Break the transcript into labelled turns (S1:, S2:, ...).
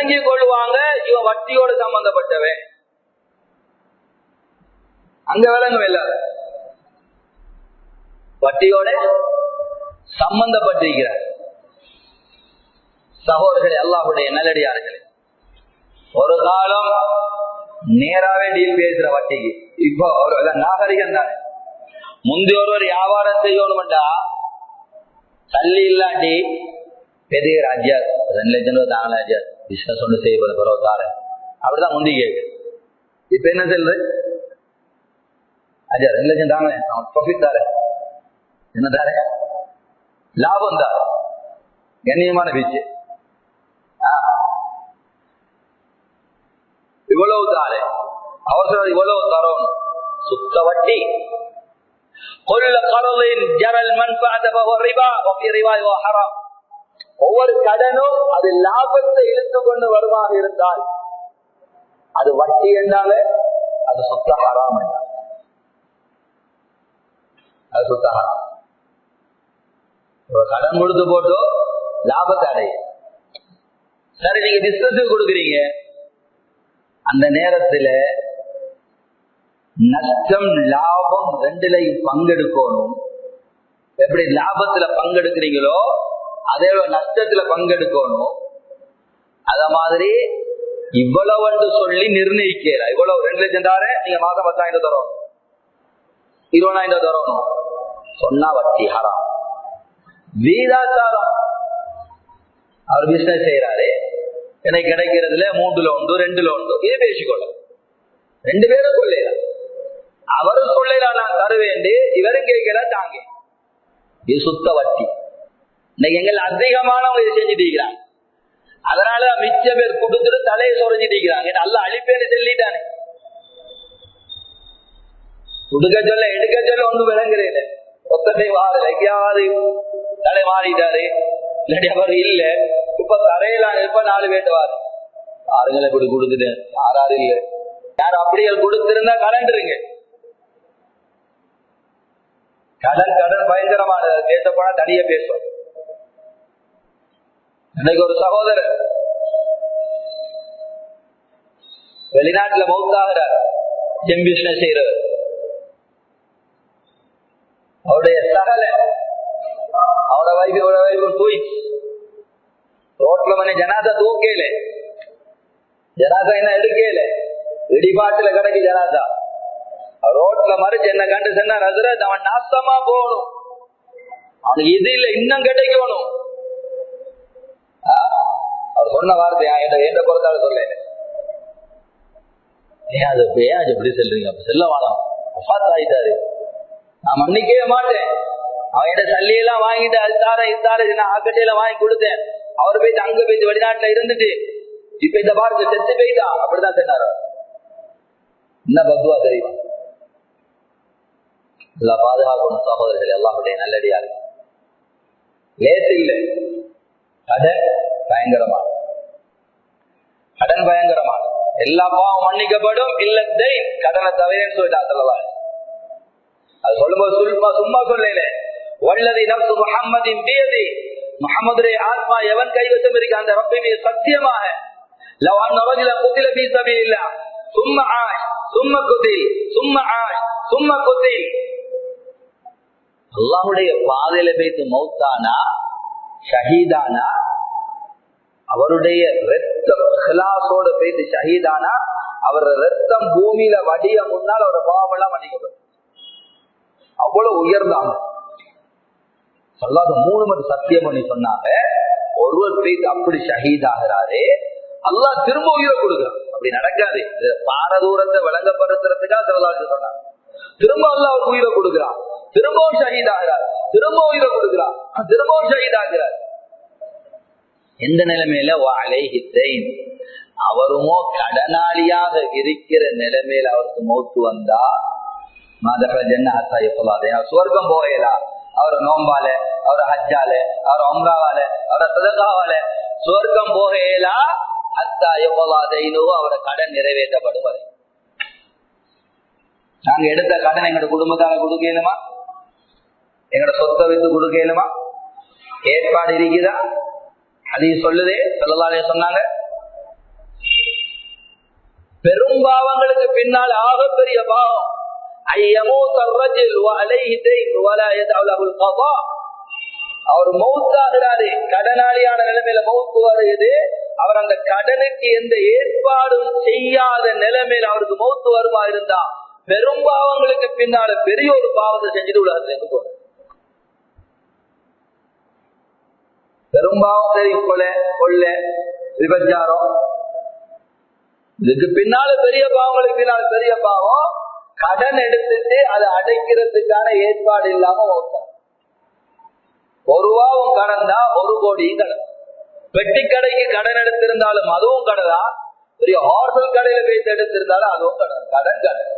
S1: விளங்கிக் கொள்வாங்க இவன் வட்டியோடு சம்பந்தப்பட்டவன். அங்க விளங்கும் இல்லாத வட்டியோட சம்பந்தப்பட்டிருக்கிறார். சகோதரர்களே அல்லாஹுடைய நல்லடியார்களே. ஒரு காலம் நேராவே டீல் பேசுற வட்டிக்கு. இப்போ ஒரு நாகரிகம் தானே. முந்தி ஒருவர் வியாபாரம் செய்யணும்டா. தள்ளி இல்லாட்டி பெரிய ராஜ்யார். ரெண்டு லட்சம் ரூபாய் தாங்க ராஜ்யா பிசினஸ் ஒன்று செய்யப்பட பரவத்தார அப்படிதான் முந்தி கேக்கு. இப்ப என்ன செல்ற அஜா ரெண்டு லட்சம் தாங்க அவன் ப்ராஃபிட் தார. என்ன தார? லாபம் தார. கண்ணியமான பீச்சு. இவ்வளவு தார. அவசரம் இவ்வளவு தரோம். சுத்த வட்டி. கொல்ல கரலின் ஜரல் மண்பாத ரிபா. வஃபி ரிவாய் ஹராம். ஒவ்வொரு கடனும் அது லாபத்தை இழுத்து கொண்டு வருமாக இருந்தால் அது வட்டி என்றால அது சொத்த ஹராம் என்றால். அது சொத்த ஹராம். கடன் கொடுத்து போட்டோ லாபத்தை அடைய சரி நீங்க பிசினஸ் கொடுக்குறீங்க. அந்த நேரத்துல நஷ்டம் லாபம் ரெண்டுலையும் பங்கெடுக்கணும். எப்படி லாபத்துல பங்கெடுக்கிறீங்களோ அதே நஷ்டத்துல பங்கெடுக்கணும். அத மாதிரி இவ்வளவு சொல்லி நிர்ணயிக்கல. இவ்வளவு ரெண்டு லட்சம் தார நீங்க மாசம் பத்தாயிரம் தரணும். இருபதாயிரம் தரணும். சொன்னா வட்டி ஹராம். வீதாச்சாரம். அவர் பிசினஸ் செய்யறாரு எனக்கு கிடைக்கிறதுல மூன்றுல உண்டு ரெண்டுல உண்டு இது பேசிக்கொள்ள. ரெண்டு பேரும் கொள்ளையா அவரும் கொள்ளையா நான் தருவேண்டு இவரும் கேட்கல தாங்க. இது சுத்த வட்டி. இன்னைக்கு எங்கள் அதிகமானவங்க இதை செஞ்சுட்டு அதனால மிச்ச பேர் கொடுத்துட்டு தலையை சொரைஞ்சிட்டு நல்ல அழிப்பேன்னு சொல்லிட்டானே. கொடுக்க சொல்ல எடுக்க சொல்ல ஒன்றும் விளங்குறேன் ஒத்தனை வாரல. எங்கேயாவது தலை மாறிட்டாரு. இல்லாட்டி அவர் இல்ல. இப்ப தரையில இப்ப நாலு பேட்டு வாரு. ஆறுங்களை இப்படி கொடுத்துட்டேன் ஆறாறு இல்ல. யார் அப்படியே கொடுத்திருந்தா கலண்டுருங்க. கடன் கடன் பயங்கரமானது. பேசப்போனா தனியா பேசும் இன்னைக்கு ஒரு சகோதரர் வெளிநாட்டுல மௌத்தாகிறார். ஜிம் பிசினஸ் செய்யறவர் அவருடைய சகல அவரோட வைஃப் அவரோட வைஃப் போயிடுச்சு ரோட்ல மணி ஜனாதா தூக்கல. ஜனாதா என்ன எடுக்கல. இடிபாட்டுல கிடைக்கு ஜனாதா ரோட்ல மறைச்சு என்ன கண்டு சொன்னா அதுல அவன் நாசமா போகணும். அவனுக்கு இது இல்ல இன்னும் கிடைக்கணும். சொன்ன வார்த்தையா என்ன எந்த குறைத்தாலும் சொல்ல ஏன் அது ஏன் அது எப்படி சொல்றீங்க? அப்ப செல்ல வேணாம் ஆயிட்டாரு நான் மன்னிக்கவே மாட்டேன். அவன்கிட்ட சல்லியெல்லாம் வாங்கிட்டு அது தார இது தார நான் ஆக்கட்டையில வாங்கி கொடுத்தேன். அவர் போயிட்டு அங்க போயிட்டு வெளிநாட்டுல இருந்துட்டு இப்ப இந்த பாருங்க செத்து போயிட்டான் அப்படிதான் சொன்னார் என்ன பத்வா தெரியுமா? எல்லா பாதுகாக்கணும் சகோதரர்கள் எல்லாருடைய நல்லடியாக லேசு இல்லை. கதை பயங்கரமான கடன் பயங்கரமான எல்லா பாவம் மன்னிக்கப்படும். இல்லத்தை கடனை தவிரன்னு சொல்லிட்டா சொல்லலாம் அது சொல்லும்போது சும்மா சும்மா சொல்லல. வல்லதி நப்சு முகம்மதின் பியதி. முகமதுடைய ஆத்மா எவன் கைவசம் இருக்கு? அந்த ரப்பை மீது சத்தியமாக. லவான் நவஜில இல்ல சும்ம ஆஷ் சும்ம குத்தில் சும்ம ஆஷ் சும்ம குத்தில் அல்லாஹுடைய பாதையில பேசு மௌத்தானா? ஷஹீதானா? அவருடைய ரத்தம் ஹிலாசோட பேசி ஷஹீதானா அவர் ரத்தம் பூமியில வடிய முன்னால் அவரை பாவம் எல்லாம் மன்னிக்கப்படும் அவ்வளவு உயர்ந்தாங்க சொல்லாத மூணு மணி சத்தியம் பண்ணி சொன்னாங்க ஒருவர் பேசி அப்படி ஷஹீத் ஆகிறாரு அல்லாஹ் திரும்ப உயிரை கொடுக்குறான். அப்படி நடக்காது. இது பாரதூரத்தை விளங்கப்படுத்துறதுக்காக சொல்லலாம் சொன்னாங்க. திரும்ப அல்லா அவர் உயிரை கொடுக்குறான். திரும்பவும் ஷஹீத் ஆகிறார். திரும்ப உயிரை கொடுக்குறான். திரும்பவும் ஷஹீத் ஆகிறார். எந்த நிலைமையில? வாழை ஹித்தைன் அவருமோ கடனாளியாக இருக்கிற நிலைமையில அவருக்கு மௌத்து வந்தா சுவர்க்கம் போகலா அவர் நோம்பால அவர் ஹஜ்ஜால அவர் அம்ராவால அவர் சதகாவால சுவர்க்கம் போகலா அத்தா எவ்வளோ அவரை கடன் நிறைவேற்றப்படும் நாங்க எடுத்த கடன் எங்களோட குடும்பத்தால கொடுக்கலுமா எங்களோட சொத்தை வைத்து கொடுக்கலுமா ஏற்பாடு இருக்குதா? அதை சொல்லுதே சொல்லலாலே சொன்னாங்க. பெரும் பாவங்களுக்கு பின்னால் ஆகப்பெரிய பாவம். அவர் மௌத்தாகிறாரு கடனாளியான நிலைமையில மௌத்து வருகிறது. அவர் அந்த கடனுக்கு எந்த ஏற்பாடும் செய்யாத நிலைமையில அவருக்கு மௌத்து வருமா இருந்தா பெரும் பாவங்களுக்கு பின்னால பெரிய ஒரு பாவத்தை செஞ்சுட்டு விடாது பெரும்பாவத்தை போற கொலை கொள்ள விபச்சாரம். இதுக்கு பின்னால பெரிய பாவங்களுக்கு பின்னால் பெரிய பாவம். கடன் எடுத்துட்டு அதை அடைக்கிறதுக்கான ஏற்பாடு இல்லாம மௌத்தா ஒரு ரூபாவும் கடன் தான் ஒரு கோடியும் கடன். பெட்டி கடைக்கு கடன் எடுத்திருந்தாலும் அதுவும் கடன்? தான் பெரிய ஹோட்டல் கடையில போய் எடுத்திருந்தாலும் அதுவும் கடன். கடன் கடன்.